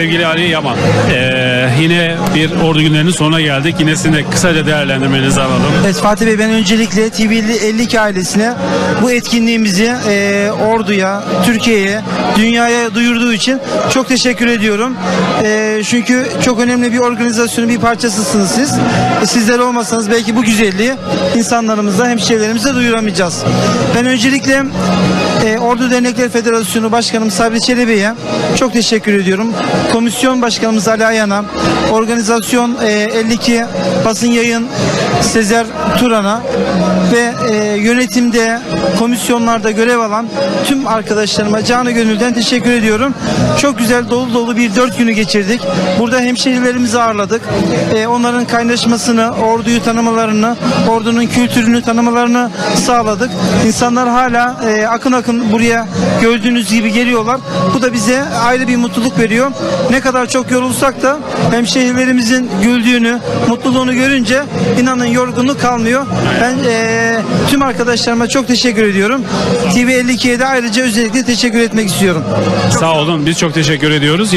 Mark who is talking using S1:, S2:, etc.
S1: Sevgili Ali Yaman, eee, yine bir ordu günlerinin sonuna geldik. Yine sizin de kısaca değerlendirmenizi alalım.
S2: Evet Fatih Bey ben öncelikle TV 52 ailesine bu etkinliğimizi e, orduya, Türkiye'ye, dünyaya duyurduğu için çok teşekkür ediyorum. E, çünkü çok önemli bir organizasyonun bir parçasısınız siz. E, sizler olmasanız belki bu güzelliği insanlarımıza, hemşehrilerimize duyuramayacağız. Ben öncelikle e, Ordu Dernekler Federasyonu Başkanım Sabri Çelebi'ye çok teşekkür ediyorum. Komisyon Başkanımız Ali Ayan'a, organizasyon e, 52 basın yayın Sezer Turan'a ve e, yönetimde, komisyonlarda görev alan tüm arkadaşlarıma canı gönülden teşekkür ediyorum. Çok güzel dolu dolu bir dört günü geçirdik. Burada hemşehrilerimizi ağırladık. E, onların kaynaşmasını, orduyu tanımalarını, ordunun kültürünü tanımalarını sağladık. İnsanlar hala e, akın akın buraya gördüğünüz gibi geliyorlar. Bu da bize ayrı bir mutluluk veriyor. Ne kadar çok yorulsak da hemşehrilerimizin güldüğünü, mutluluğunu görünce inanın yorgunluk kalmıyor. Ben e, tüm arkadaşlarıma çok teşekkür ediyorum. TV 52'ye de ayrıca özellikle teşekkür etmek istiyorum.
S1: Sağ olun, biz çok teşekkür ediyoruz.